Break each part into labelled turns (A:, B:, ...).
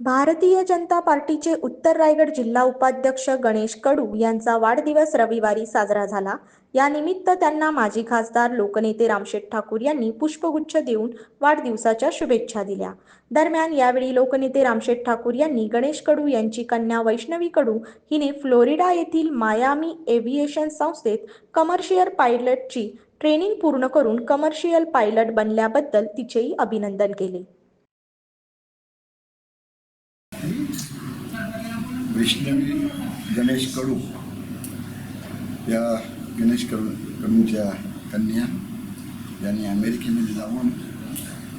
A: भारतीय जनता पार्टीचे उत्तर रायगड जिल्हा उपाध्यक्ष गणेश कडू यांचा वाढदिवस रविवारी साजरा झाला. यानिमित्त त्यांना माजी खासदार लोकनेते रामशेठ ठाकूर यांनी पुष्पगुच्छ देऊन वाढदिवसाच्या शुभेच्छा दिल्या. दरम्यान यावेळी लोकनेते रामशेठ ठाकूर यांनी गणेश कडू यांची कन्या वैष्णवी कडू हिने फ्लोरिडा येथील मायामी एव्हिएशन संस्थेत कमर्शियल पायलटची ट्रेनिंग पूर्ण करून कमर्शियल पायलट बनल्याबद्दल तिचेही अभिनंदन केले.
B: वैष्णवी गणेश कडू या गणेश कडू कडूंच्या कन्या यांनी अमेरिकेमध्ये जाऊन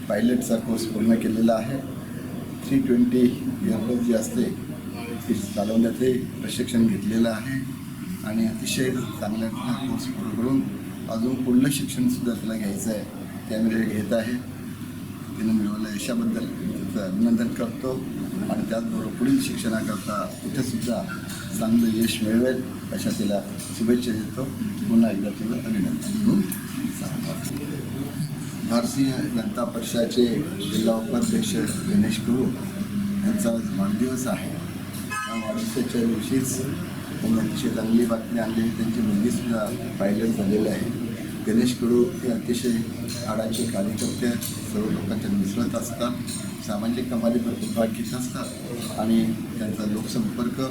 B: पायलटचा कोर्स पूर्ण केलेला आहे. थ्री ट्वेंटी एअरबस जी असते ती चालवण्याचे प्रशिक्षण घेतलेलं आहे. आणि अतिशय चांगल्या कोर्स पूर्ण करून अजून पुढलं शिक्षणसुद्धा तिला घ्यायचं आहे. त्यामध्ये घेत आहे. तिनं मिळवलं यशाबद्दल तिचं अभिनंदन करतो. आणि त्याचबरोबर पुढील शिक्षणाकरता तिथेसुद्धा चांगलं यश मिळवेल अशा तिला शुभेच्छा देतो. पुन्हा एकदा तुला अभिनंदन. भारतीय जनता पक्षाचे जिल्हा उपाध्यक्ष गणेश गुरु यांचा आज वाढदिवस आहे. या वाढदिवसाच्या दिवशीच त्यांची चांगली बातमी आणली. त्यांची मुलगीसुद्धा पायलट झालेली आहे. गणेश कडू हे अतिशय आडाचे कार्यकर्ते आहेत. सर्व लोकांच्या मिसळत असतात. सामाजिक कमालीबद्दल भरपूर भाग घेत असतात. आणि त्यांचा लोकसंपर्क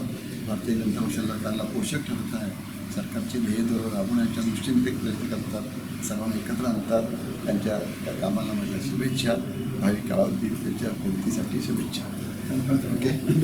B: भारतीय जनता पक्षाला त्यांना पोषक ठरत आहे. सरकारचे ध्येय धोरण राबवण्याच्या दृष्टीने ते प्रयत्न करतात. सर्वांना एकत्र आणतात. त्यांच्या त्या कामाला माझ्या शुभेच्छा. भावी काळावधी त्यांच्या पूर्तीसाठी शुभेच्छा. ओके?